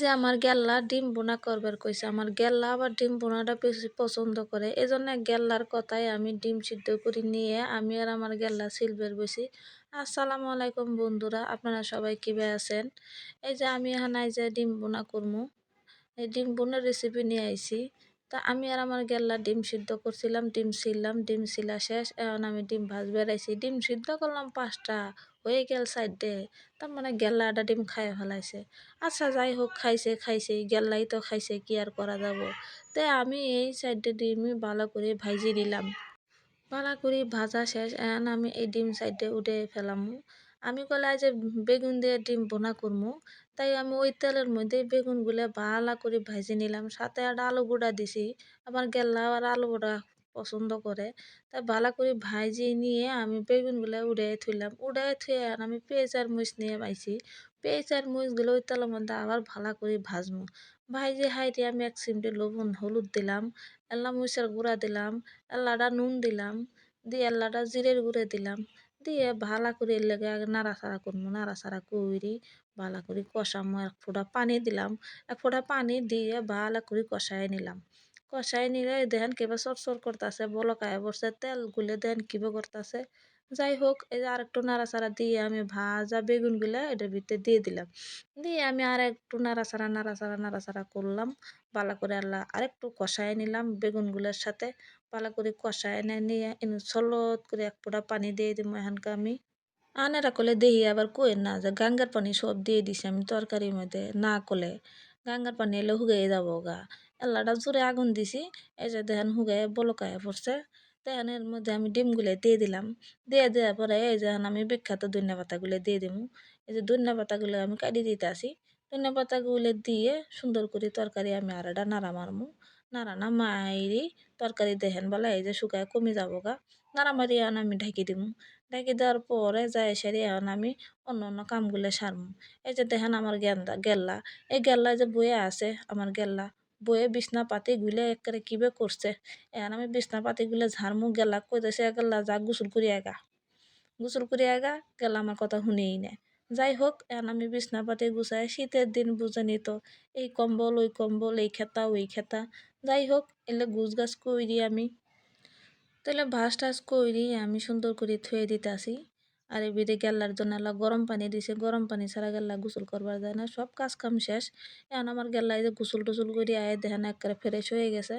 যে আমার গেল্লা ডিম বোনা করবার কইছে, আমার গেল্লা আবার ডিম বোনাটা বেশি পছন্দ করে। এই জন্য গেল্লার কথাই আমি ডিম সিদ্ধ করে নিয়ে আমি আর আমার গেল্লা সিলবের বসি। আসসালামু আলাইকুম বন্ধুরা, আপনারা সবাই কীভাবে আছেন? এই যে আমি এখানে আইসে ডিম বোনা করব এই ডিম বোনার রেসিপি নিয়ে আইছি। তা আমি আর আমার গেল্লা ডিম সিদ্ধ করছিলাম, ডিম ছিললাম ডিম ছিলা শেষ। এখন আমি ডিম ভাজ বেড়াইছি। ডিম সিদ্ধ করলাম পাঁচটা, হয়ে গেল সাইডে তার মানে গেল্লাটা ডিম খাই ফেলাইছে। আচ্ছা যাই হোক, খাইছে খাইছে। গেল্লাই তো খাইছে, কি আর করা যাব? তাই আমি এই সাইডে ডিমই ভালো করে ভাজি দিলাম। ভালো করে ভাজা শেষ। এখন আমি এই ডিম সাইডে উঠে ফেলাম। আমি কলে যে বেগুন দিয়ে ডিম বোনা করব তাই আমি ওই তেলের মধ্যে বেগুনগুলো ভালো করে ভাজি নিলাম। সাথে একটা আলু গুঁড়া দিছি। আমার গেল্লা আর আলু গুঁড়া পছন্দ করে। তাই ভালো করে ভাজি নিয়ে আমি বেগুনগুলো উড়াই থইলাম। উড়াই থুয়ে আর আমি পেঁয়াজ আর মরিচ নিয়ে পাইছি পেঁয়াজ আর মরিচগুলো ওই তেলের মধ্যে আবার ভালো করে ভাজবো ভাইজে হাইটে আমি এক চিমটি লবণ, হলুদ দিলাম এল্লা মরিচের গুঁড়া দিলাম এল্লাটা নুন দিলাম, দিয়ে এল্লাটা জিরের গুঁড়া দিলাম। দিয়ে ভালো করে এর লেগে নাড়াচাড়া করব নাড়াচাড়া করে ভালো করে কষামো। এক ফোঁটা পানি দিলাম, এক ফোঁটা পানি দিয়ে ভালো করে কষাই নিলাম। কষাই নিলে দেখেন কেবা চরচর করতেছে বলকায় বসে, তেল গুলে দেন কিবা করতেছে। যাই হোক এই যে আরেকটু নাড়াচাড়া দিয়ে আমি ভাজা বেগুনগুলো এটার ভিতরে দিয়ে দিলাম। দিয়ে আমি আর একটু নাড়াচাড়া নাড়াচাড়া নাড়াচাড়া করলাম। ভালো করে আল্লাহ আরেকটু কষায় নিলাম বেগুনগুলোর সাথে। ভালো করে কষায় এনে নিয়ে সলত করে এক ফোঁটা পানি দিয়ে দিব এখানকার আমি। আনেরা কলে দেহি আবার কই না, যে গাঙ্গার পানি সব দিয়ে দিছি আমি তরকারির মধ্যে, না কলে গাঙ্গার পানি এলে হুগাই যাব গা। এল্লাটা জোরে আগুন দিছি, এই যে দেখেন হুগাই বলকায় পড়ছে। তখন এর মধ্যে আমি ডিমগুলো দিয়ে দিলাম। দিয়ে দেওয়ার পরে এই যে আমি বিখ্যাত ধনিয়া পাতাগুলো দিয়ে দিব এই যে ধনিয়া পাতাগুলো আমি কাটিয়ে দিতে আসি। ধনিয়া পাতাগুলো দিয়ে সুন্দর করে তরকারি আমি আর এটা নাড়া মারমু। নাড়া না মাইরি তরকারি দেখেন বলে এই যে শুকায় কমে যাব গা। নাড়া মারি এখন আমি ঢাকি দিব ঢাকি দেওয়ার পরে যাই সেরে এখন আমি অন্য অন্য কামগুলো সারমু। এই যে দেখেন আমার গেন্দা, গেল্লা। এই গেল্লা যে বয়ে আছে আমার গেল্লা। বয়ে বিছনা পাতি গুলে একেবারে কিবে করছে? এখন আমি বিছনা পাতি গুলে ঝাড়মু, গেলা, কইতেছে গেল্লা যা, গোসল করি আগা গোসল করি আগা গেলা আমার কথা শুনেই না। যাই হোক, এখন আমি বিছনা পাতি গুছাই শীতের দিন বুঝে নিত, এই কম্বল, ওই কম্বল, এই খেতা, ওই খেতা। যাই হোক, এলে গুছ গাছ কইরি আমি। তাহলে ভাস টাস কইরি আমি সুন্দর করে থুয়ে দিতে আসি আর এবিরে গেল্লার জন্য আল্লাহ গরম পানি দিছে, গরম পানি ছাড়া গেল্লা গোসল করবার যায় না, সব কাজ কাম শেষ। এখন আমার গেল্লায় যে গোসল টুসল করে আয় দেখেন একেবারে ফ্রেশ হয়ে গেছে।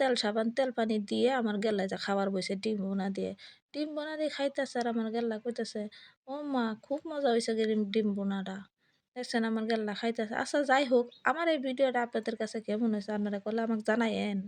তেল সাবান, তেল পানি দিয়ে আমার গেল্লায় যে খাবার বসে ডিম বোনা দিয়ে। ডিম বোনা দিয়ে খাইতেছে আর আমার গেল্লা কইতেছে, ও মা, খুব মজা হয়েছে ডিম বোনাটা। দেখছেন আমার গেল্লা খাইতেছে। আচ্ছা যাই হোক, আমার এই ভিডিওটা আপনাদের কাছে কেমন হয়েছে আপনারা করলে আমাকে জানাইন